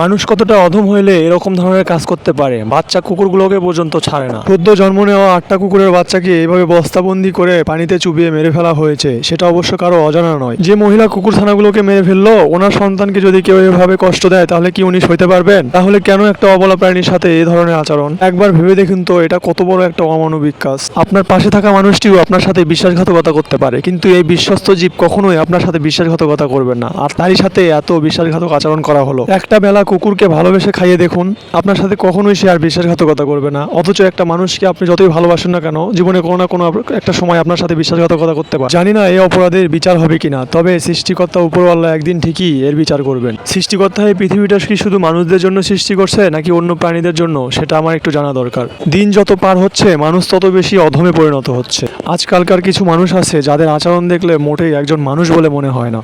মানুষ কতটা অধম হইলে এরকম ধরনের কাজ করতে পারে? বাচ্চা কুকুরগুলোকে পর্যন্ত ছাড়ে না। সদ্য জন্ম নেওয়া আটটা কুকুরের বাচ্চাকে এইভাবে বস্তাবন্দি করে পানিতে চুবিয়ে মেরে ফেলা হয়েছে, সেটা অবশ্য কারও অজানা নয়। যে মহিলা কুকুর ছানাগুলোকে মেরে ফেলল, ওনার সন্তানকে যদি কেউ এভাবে কষ্ট দেয়, তাহলে কি উনি সইতে পারবেন? তাহলে কেন একটা অবলা প্রাণীর সাথে এই ধরনের আচরণ? একবার ভেবে দেখুন তো, এটা কত বড় একটা অমানবিক কাজ আপনার পাশে থাকা মানুষটিও আপনার সাথে বিশ্বাসঘাতকতা করতে পারে, কিন্তু এই বিশ্বস্ত জীব কখনোই আপনার সাথে বিশ্বাসঘাতকতা করবেন না। আর তারই সাথে এত বিশ্বাসঘাতক আচরণ করা হলো। একটা বেলা কুকুরকে ভালোবেসে খাইয়ে দেখুন, আপনার সাথে কখনোই সে আর বিশ্বাসঘাতকতা করবে না। অথচ একটা মানুষকে আপনি যতই ভালোবাসেন না কেন, জীবনে কোনো না কোনো একটা সময় আপনার সাথে বিশ্বাসঘাতকতা করতে পারে। জানি না এই অপরাধের বিচার হবে কিনা, তবে সৃষ্টিকর্তা উপরওয়াল্লা একদিন ঠিকই এর বিচার করবেন। সৃষ্টিকর্তা এই পৃথিবীটা কি শুধু মানুষদের জন্য সৃষ্টি করছে, নাকি অন্য প্রাণীদের জন্য? সেটা আমার একটু জানা দরকার। দিন যত পার হচ্ছে, মানুষ তত বেশি অধমে পরিণত হচ্ছে। আজকালকার কিছু মানুষ আছে, যাদের আচরণ দেখলে মোটেই একজন মানুষ বলে মনে হয় না।